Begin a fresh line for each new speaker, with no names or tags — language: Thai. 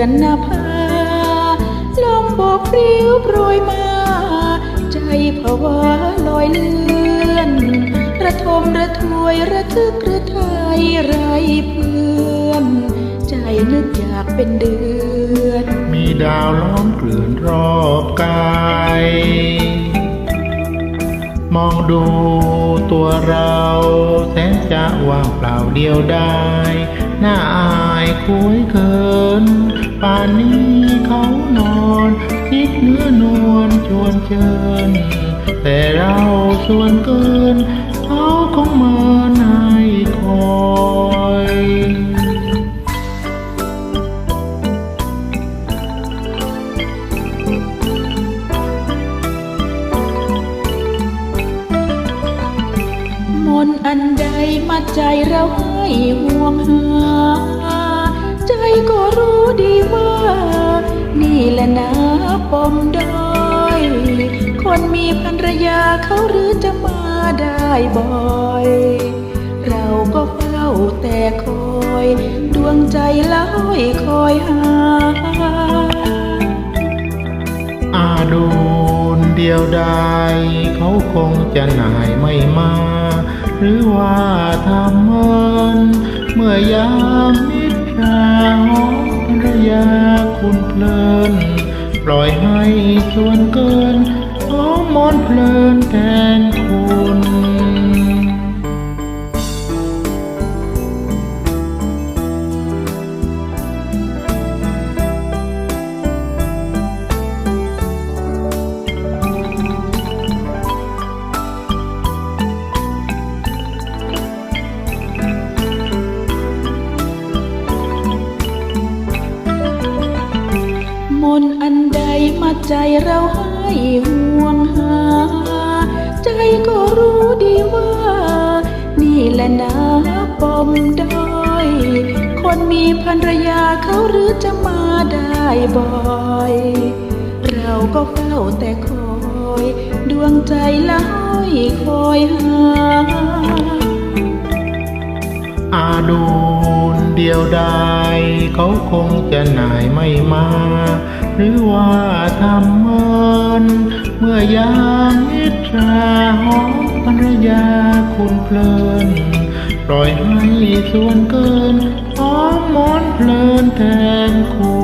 อนหน้าผาลมโบกปลิวโปรยมา ใจภาวะลอยเลื่อนระทมระทวยระทึกระทายไรเพื่อน ใจนึกอยากเป็นเดือน
มีดาวล้อมเกลื่อนรอบกาย มองดูตัวเราแสนจะว่างเปล่าเดียวได้น่าอายคุยเขินป่านนี้เขานอนคิดเนื้อนวลชวนเชิญ แต่เราชวนเกิน เขาคงเมิน ใด
มาใจเราให้ห่วงหา ใจก็รู้ดีว่า นี่แหละนะปมด้อยคนมีภรรยาเขาหรือจะมาได้บ่อย เราก็เฝ้าแต่คอย ดวงใจลอยคอยหา
อาดูนเดียวดายเขาคงจะหน่าย หรือว่าทำเมินเมื่อยามนิทราหอมระยาคุณเพลิน ปล่อยให้ชวนเกินหอมมอนเพลินแทน
ใจเราให้ห่วงหา ใจก็รู้ดีว่า นี่แหละนะปมด้อยคนมีภรรยาเขาหรือจะมาได้บ่อย เราก็เฝ้าแต่คอย ดวงใจลอยคอยหา
อาดูนเดียวดาย เขาคงจะหน่ายไม่มา หรือว่าทำเมินเมื่อยามนิทราหอมภรรยาคุณเพลิน ปล่อยให้ส่วนเกินหอมมอนเพลินแทนคุณ